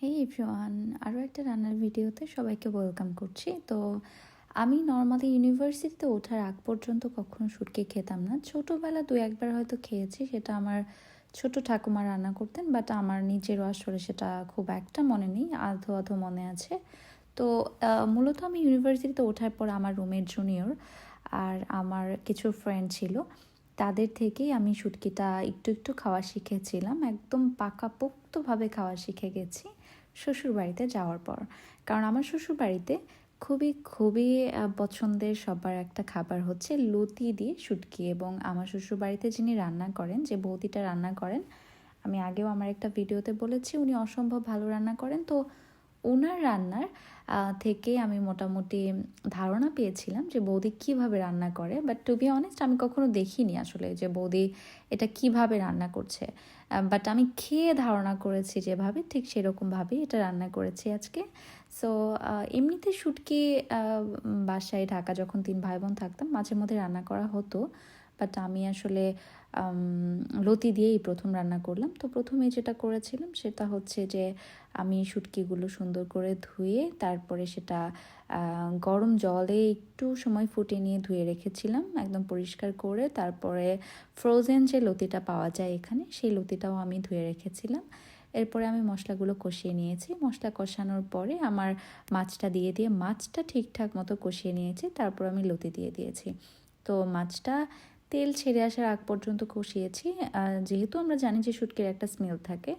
হেই everyone আরও একটা রান্নার ভিডিওতে সবাইকে ওয়েলকাম করছি। তো আমি নর্মালি ইউনিভার্সিটিতে ওঠার আগ পর্যন্ত কখনো শুটকি খেতাম না। ছোটোবেলা দু একবার হয়তো খেয়েছি, সেটা আমার ছোট ঠাকুমা রান্না করতেন বাট আমার নিজেরও আসলে সেটা খুব একটা মনে নেই, আধো আধো মনে আছে। তো মূলত আমি ইউনিভার্সিটিতে ওঠার পর আমার রুমের জুনিয়র আর আমার কিছু ফ্রেন্ড ছিল, তাদের থেকেই আমি শুটকিটা একটু একটু খাওয়া শিখেছিলাম। একদম পাকাপোক্তভাবে খাওয়া শিখে গেছি। শ্বশুর বাড়িতে যাওয়ার পর। কারণ আমার শ্বশুর বাড়িতে খুবই খুবই পছন্দের সবার একটা খাবার হচ্ছে লতি দিয়ে শুটকি এবং আমার শ্বশুর বাড়িতে যিনি রান্না করেন, যে বৌদিটা রান্না করেন, আমি আগেও আমার একটা ভিডিওতে বলেছি উনি অসম্ভব ভালো রান্না করেন। তো ওনার রান্নার থেকে আমি মোটামুটি ধারণা পেয়েছিলাম যে বৌদি কীভাবে রান্না করে। বাট টু বি অনেস্ট আমি কখনো দেখিনি আসলে যে বৌদি এটা কীভাবে রান্না করছে। বাট আমি খেয়ে ধারণা করেছি যেভাবে, ঠিক সেরকমভাবেই এটা রান্না করেছি আজকে। সো এমনিতে শুটকি বাসায় ঢাকা যখন তিন ভাই বোন থাকতাম মাঝে মধ্যে রান্না করা হতো। বাট আমি আসলে লতি দিয়েই প্রথম রান্না করলাম। তো প্রথমে যেটা করেছিলাম সেটা হচ্ছে যে, আমি শুটকিগুলো সুন্দর করে ধুয়ে তারপরে সেটা গরম জলে একটু সময় ফুটিয়ে নিয়ে ধুয়ে রেখেছিলাম একদম পরিষ্কার করে। তারপরে ফ্রোজেন যে লতিটা পাওয়া যায় এখানে, সেই লতিটাও আমি ধুয়ে রেখেছিলাম। এরপরে আমি মশলাগুলো কষিয়ে নিয়েছি। মশলা কষানোর পরে আমার মাছটা দিয়ে দিয়ে, মাছটা ঠিকঠাক মতো কষিয়ে নিয়েছি। তারপর আমি লতি দিয়ে দিয়েছি। তো মাছটা তেল ছেড়ে আসার আগ পর্যন্ত কষিয়েছি। যেহেতু আমরা জানি যে শুটকির একটা স্মেল থাকে,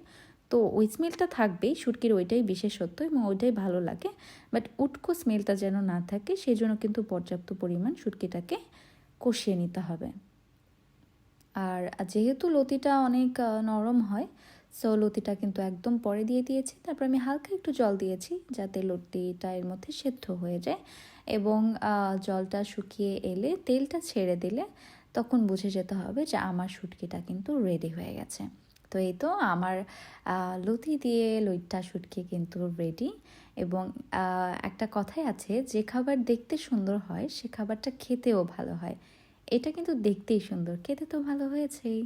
তো ওই স্মেলটা থাকবেই, শুটকির ওইটাই বিশেষত্ব এবং ওইটাই ভালো লাগে। বাট উটকো স্মেলটা যেন না থাকে সেই জন্য কিন্তু পর্যাপ্ত পরিমাণ শুটকিটাকে কষিয়ে নিতে হবে। আর যেহেতু লতিটা অনেক নরম হয় সো লতিটা কিন্তু একদম পরে দিয়ে দিয়েছি। তারপর আমি হালকা একটু জল দিয়েছি, যাতে লতিটা এর মধ্যে সেদ্ধ হয়ে যায় এবং জলটা শুকিয়ে এলে তেলটা ছেড়ে দিলে তখন বুঝে যেতে হবে যে আমার শুটকিটা কিন্তু রেডি হয়ে গেছে। তো এই তো আমার লতি দিয়ে লইট্টা শুটকি কিন্তু রেডি এবং একটা কথাই আছে যে খাবার দেখতে সুন্দর হয়, সে খাবারটা খেতেও ভালো হয়। এটা কিন্তু দেখতেই সুন্দর। খেতে তো ভালো হয়েছেই।